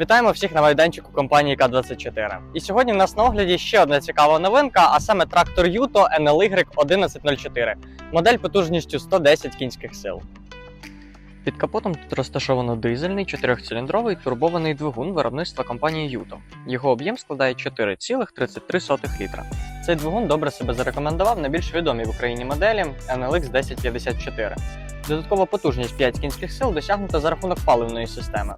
Вітаємо всіх на майданчику компанії К24. І сьогодні в нас на огляді ще одна цікава новинка, а саме трактор Юто NLY 1104, модель потужністю 110 кінських сил. Під капотом тут розташовано дизельний чотирьохциліндровий турбований двигун виробництва компанії Юто. Його об'єм складає 4,33 літра. Цей двигун добре себе зарекомендував на більш відомій в Україні моделі NLX 1054. Додаткова потужність 5 кінських сил досягнута за рахунок паливної системи.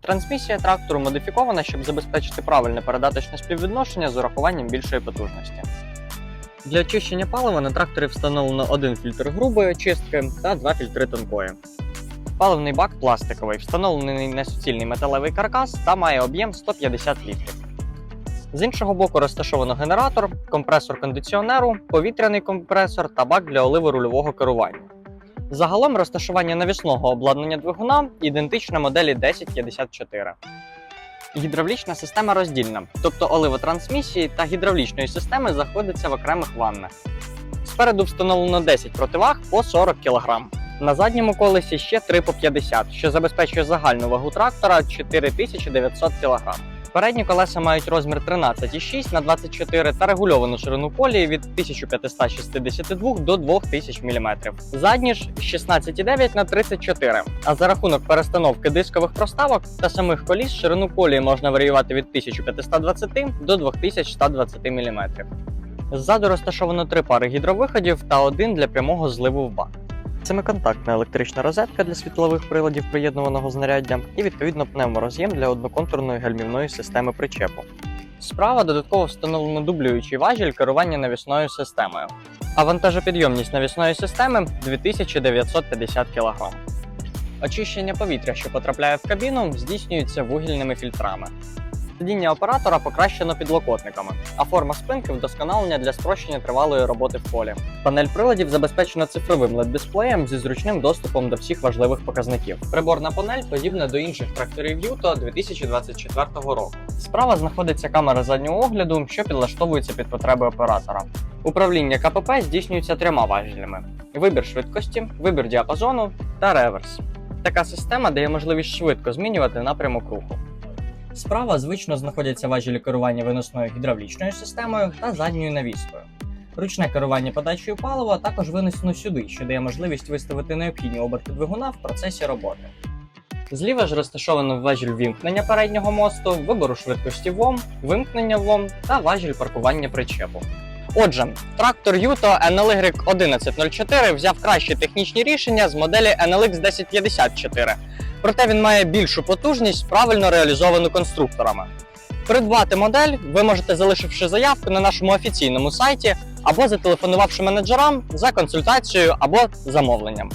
Трансмісія трактору модифікована, щоб забезпечити правильне передаточне співвідношення з урахуванням більшої потужності. Для очищення палива на тракторі встановлено один фільтр грубої очистки та два фільтри тонкої. Паливний бак пластиковий, встановлений несуцільний металевий каркас та має об'єм 150 літрів. З іншого боку розташовано генератор, компресор кондиціонеру, повітряний компресор та бак для оливу рульового керування. Загалом розташування навісного обладнання двигуна ідентичне моделі 1054. Гідравлічна система роздільна, тобто оливо трансмісії та гідравлічної системи знаходяться в окремих ваннах. Спереду встановлено 10 противаг по 40 кг. На задньому колесі ще 3 по 50, що забезпечує загальну вагу трактора 4900 кг. Передні колеса мають розмір 13,6 на 24 та регульовану ширину колії від 1562 до 2000 мм. Задні ж 16,9 на 34. А за рахунок перестановки дискових проставок та самих коліс ширину колії можна варіювати від 1520 до 2120 мм. Ззаду розташовано три пари гідровиходів та один для прямого зливу в бак. Семиконтактна електрична розетка для світлових приладів приєднуваного знаряддя і відповідно пневмороз'єм для одноконтурної гальмівної системи причепу. Справа додатково встановлено дублюючий важіль керування навісною системою. А вантажопідйомність навісної системи 2950 кг. Очищення повітря, що потрапляє в кабіну, здійснюється вугільними фільтрами. Сидіння оператора покращено підлокотниками, а форма спинки вдосконалення для спрощення тривалої роботи в полі. Панель приладів забезпечена цифровим LED-дисплеєм зі зручним доступом до всіх важливих показників. Приборна панель подібна до інших тракторів Юто 2024 року. Справа знаходиться камера заднього огляду, що підлаштовується під потреби оператора. Управління КПП здійснюється трьома важелями: вибір швидкості, вибір діапазону та реверс. Така система дає можливість швидко змінювати напрямок руху. Справа звично знаходяться важелі керування виносною гідравлічною системою та задньою навіскою. Ручне керування подачею палива також винесено сюди, що дає можливість виставити необхідні оберти двигуна в процесі роботи. Зліва ж розташовано важіль вімкнення переднього мосту, вибору швидкості ВОМ, вимкнення ВОМ та важіль паркування причепу. Отже, трактор Юто NLY 1104 взяв кращі технічні рішення з моделі NLX 1054, проте він має більшу потужність, правильно реалізовану конструкторами. Придбати модель ви можете залишивши заявку на нашому офіційному сайті або зателефонувавши менеджерам за консультацією або замовленням.